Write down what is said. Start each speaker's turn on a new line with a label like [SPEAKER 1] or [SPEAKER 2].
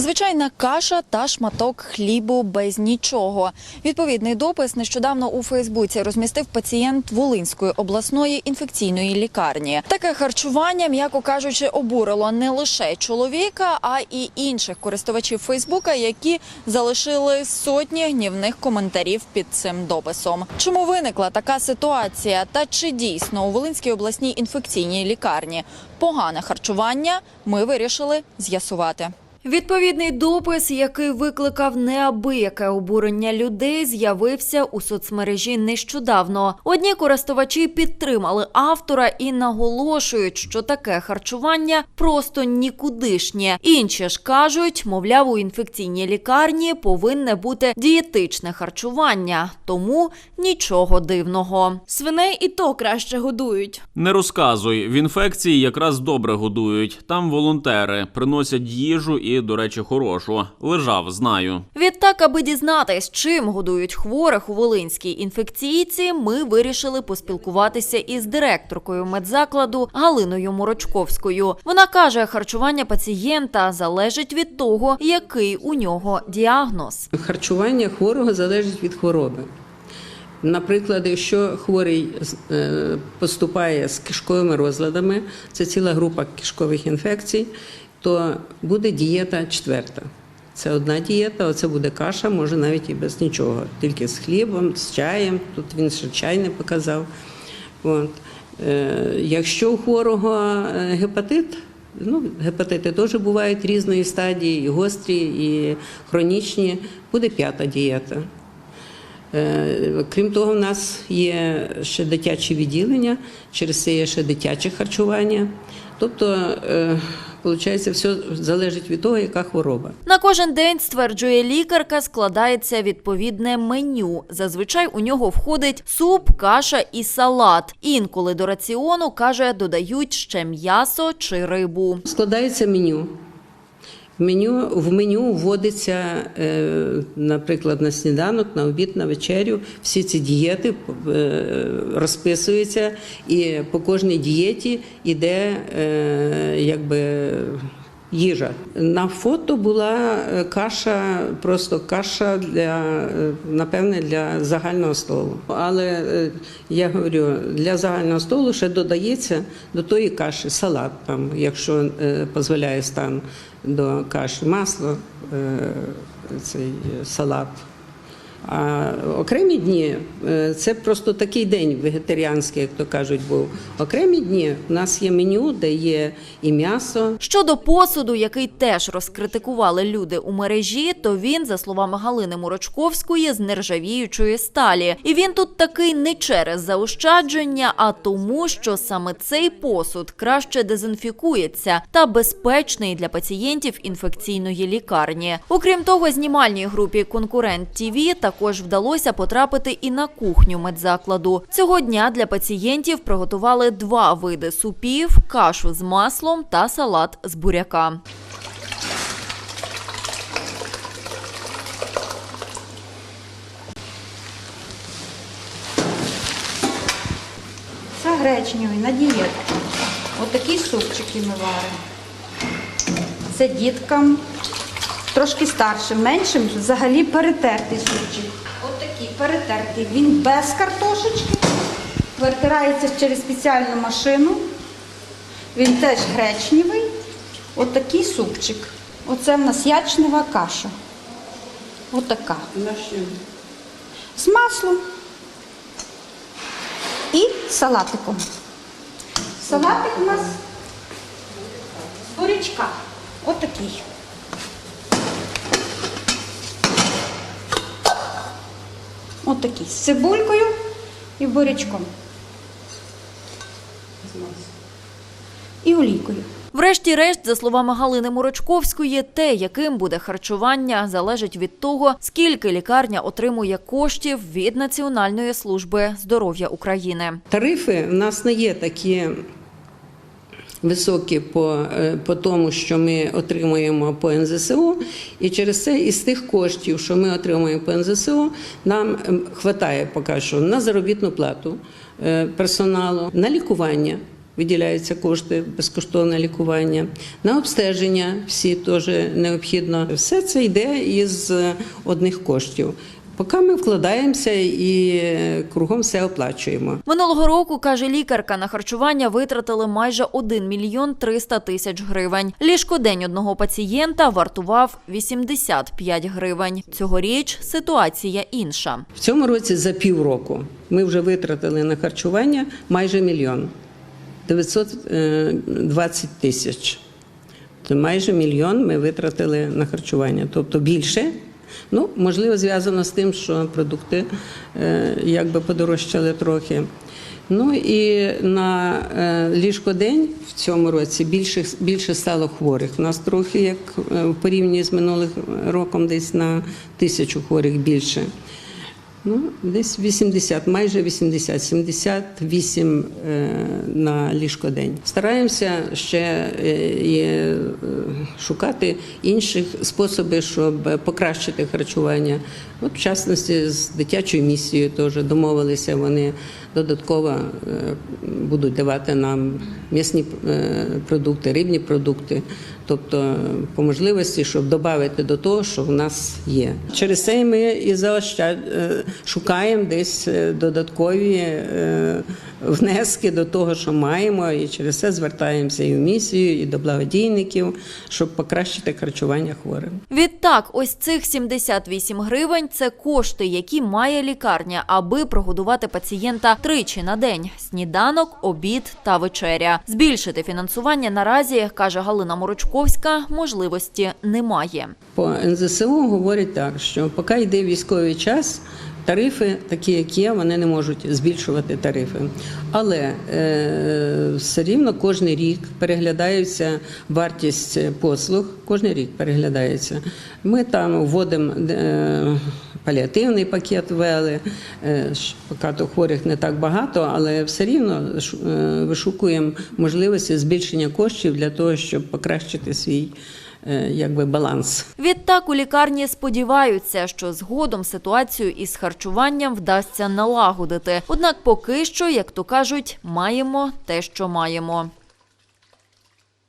[SPEAKER 1] Звичайна каша та шматок хлібу без нічого. Відповідний допис нещодавно у Фейсбуці розмістив пацієнт Волинської обласної інфекційної лікарні. Таке харчування, м'яко кажучи, обурило не лише чоловіка, а і інших користувачів Фейсбука, які залишили сотні гнівних коментарів під цим дописом. Чому виникла така ситуація? Та чи дійсно у Волинській обласній інфекційній лікарні погане харчування? Ми вирішили з'ясувати. Відповідний допис, який викликав неабияке обурення людей, з'явився у соцмережі нещодавно. Одні користувачі підтримали автора і наголошують, що таке харчування просто нікудишнє. Інші ж кажуть, мовляв, у інфекційній лікарні повинне бути дієтичне харчування, тому нічого дивного.
[SPEAKER 2] Свиней і то краще годують.
[SPEAKER 3] Не розказуй, в інфекції якраз добре годують. Там волонтери приносять їжу і, до речі, хорошу. Лежав, знаю.
[SPEAKER 1] Відтак, аби дізнатись, чим годують хворих у Волинській інфекційці, ми вирішили поспілкуватися із директоркою медзакладу Галиною Морочковською. Вона каже, харчування пацієнта залежить від того, який у нього діагноз.
[SPEAKER 4] Харчування хворого залежить від хвороби. Наприклад, якщо хворий е, поступає з кишковими розладами, це ціла група кишкових інфекцій, то буде дієта четверта. Це одна дієта, оце буде каша, може навіть і без нічого, тільки з хлібом, з чаєм. Тут він ще чай не показав. От. Е, якщо у хворого е, гепатит, ну, гепатити теж бувають різної стадії, і гострі, і хронічні, буде п'ята дієта. Е, Крім того, в нас є ще дитячі відділення, через це є ще дитяче харчування. Тобто, виходить, все залежить від того, яка хвороба.
[SPEAKER 1] На кожен день, стверджує лікарка, складається відповідне меню. Зазвичай у нього входить суп, каша і салат. Інколи до раціону, каже, додають ще м'ясо чи рибу.
[SPEAKER 4] Складається меню. Меню, в меню вводиться, е, наприклад, на сніданок, на обід, на вечерю. Всі ці дієти е, розписуються, і по кожній дієті йде е, якби. Їжа на фото була е, каша, просто каша для е, напевне для загального столу. Але е, я говорю, для загального столу ще додається до тої каші салат, там, якщо дозволяє стан до каші, масло, цей салат. А окремі дні е, це просто такий день вегетаріанський, як то кажуть, був. Окремі дні у нас є меню, де є і м'ясо,
[SPEAKER 1] Щодо посуду, який теж розкритикували люди у мережі, то він, за словами Галини Мурочковської, з нержавіючої сталі. І він тут такий не через заощадження, а тому, що саме цей посуд краще дезінфікується та безпечний для пацієнтів інфекційної лікарні. Окрім того, знімальній групі Конкурент ТІВІ також вдалося потрапити і на кухню медзакладу. Цього дня для пацієнтів приготували два види супів, кашу з маслом та салат з буряка.
[SPEAKER 5] Це гречневий на дієтку. Отакі супчики ми варимо. Це діткам трошки старшим, меншим взагалі перетертий супчик. Отакий перетертий. Він без картошечки. Вертирається через спеціальну машину. Він теж гречневий. Отакий супчик. Оце в нас ячнева каша. Отака. З маслом і салатиком. Салатик у нас з бурячка. Отакий. Отакий. З цибулькою і бурячком. І олійкою.
[SPEAKER 1] Врешті-решт, за словами Галини Мурочковської, те, яким буде харчування, залежить від того, скільки лікарня отримує коштів від Національної служби здоров'я України.
[SPEAKER 4] Тарифи в нас не є такі високі по, е, по тому, що ми отримуємо по НЗСУ, і через це із тих коштів, що ми отримуємо по НЗСУ, нам вистачає поки що на заробітну плату е, персоналу, на лікування. виділяються кошти безкоштовне лікування, на обстеження всі теж необхідно. Все це йде із одних коштів. Поки ми вкладаємося і кругом все оплачуємо.
[SPEAKER 1] Минулого року, каже лікарка, на харчування витратили майже 1 мільйон 300 тисяч гривень. Ліжкодень одного пацієнта вартував 85 гривень. Цьогоріч ситуація інша.
[SPEAKER 4] В цьому році за півроку ми вже витратили на харчування майже мільйон 920 тисяч. То майже мільйон ми витратили на харчування, тобто більше. Ну, можливо, зв'язано з тим, що продукти е, якби подорожчали трохи. Ну і на ліжко ліжкодень в цьому році більше, більше стало хворих. У нас трохи, як е, в порівнянні з минулим роком, десь на тисячу хворих більше. Ну, десь 80, майже 80, 78 е, на ліжкодень. Стараємося ще е, е, шукати інших способів, щоб покращити харчування. От, в частності, з дитячою місією теж домовилися вони додатково будуть давати нам м'ясні продукти, рибні продукти, тобто по можливості, щоб додати до того, що в нас є. Через це ми і заощад... е, шукаємо десь е, додаткові е, внески до того, що маємо, і через це звертаємося і в місію, і до благодійників, щоб покращити харчування хворим.
[SPEAKER 1] Відтак, ось цих 78 гривень – це кошти, які має лікарня, аби прогодувати пацієнта тричі на день – сніданок, обід та вечеря. Збільшити фінансування наразі, каже Галина Морочковська, можливості немає.
[SPEAKER 4] По НЗСУ говорять так, що поки йде військовий час, тарифи, такі як є, вони не можуть збільшувати тарифи. Але е, все рівно кожен рік переглядається вартість послуг, кожен рік переглядається. Ми там вводимо е, паліативний пакет ввели, е, поки хворих не так багато, але все рівно е, вишукуємо можливості збільшення коштів для того, щоб покращити свій якби баланс.
[SPEAKER 1] Відтак у лікарні сподіваються, що згодом ситуацію із харчуванням вдасться налагодити. Однак поки що, як то кажуть, маємо те, що маємо.